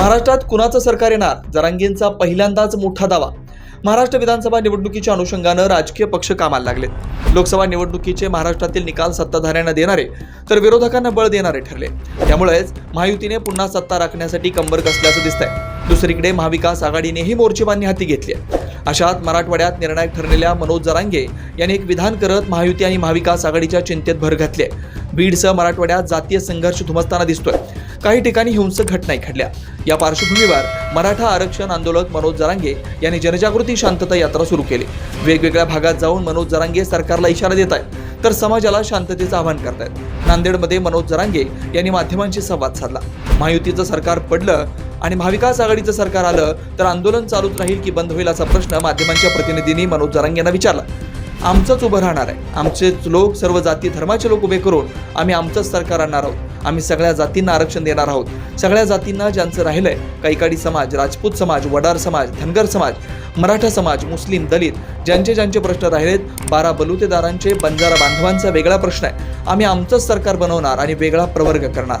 महाराष्ट्रात कुणाचं सरकार येणार? जरांगेंचा पहिल्यांदाच मोठा दावा. महाराष्ट्र विधानसभा निवडणुकीच्या अनुषंगानं राजकीय पक्ष कामाला लागलेत. लोकसभा निवडणुकीचे महाराष्ट्रातील निकाल सत्ताधाऱ्यांना देणारे तर विरोधकांना बळ देणारे ठरले. त्यामुळेच महायुतीने पुन्हा सत्ता राखण्यासाठी कंबर कसल्याचं दिसतंय. दुसरीकडे महाविकास आघाडीनेही मोर्चेबांनी हाती घेतली आहे. अशात मराठवाड्यात निर्णायक ठरलेल्या मनोज जरांगे यांनी एक विधान करत महायुती आणि महाविकास आघाडीच्या चिंतेत भर घातली आहे. बीडसह मराठवाड्यात जातीय संघर्ष धुमसताना दिसतोय. काही ठिकाणी हिंसक घटनाही घडल्या. या पार्श्वभूमीवर मराठा आरक्षण आंदोलक मनोज जरांगे यांनी जनजागृती शांतता यात्रा सुरू केली. वेगवेगळ्या भागात जाऊन मनोज जरांगे सरकारला इशारा देत आहेत तर समाजाला शांततेचं आवाहन करतायत नांदेडमध्ये मनोज जरांगे यांनी माध्यमांशी संवाद साधला. महायुतीचं सरकार पडलं आणि महाविकास आघाडीचं सरकार आलं तर आंदोलन चालूच राहील की बंद होईल असा प्रश्न माध्यमांच्या प्रतिनिधींनी मनोज जरांगेंना विचारला. आमचंच उभं राहणार आहे. आमचेच लोक सर्व जाती धर्माचे लोक उभे करून आम्ही आमचंच सरकार आणणार आहोत. आम्ही सगळ्या जातींना आरक्षण देणार आहोत. सगळ्या जातींना ज्यांचं राहिलंय कैकाडी समाज राजपूत समाज वडार समाज धनगर समाज मराठा समाज मुस्लिम दलित ज्यांचे ज्यांचे प्रश्न राहिलेत बारा बलुतेदारांचे बंजारा बांधवांचा वेगळा प्रश्न आहे. आम्ही आमचंच सरकार बनवणार आणि वेगळा प्रवर्ग करणार.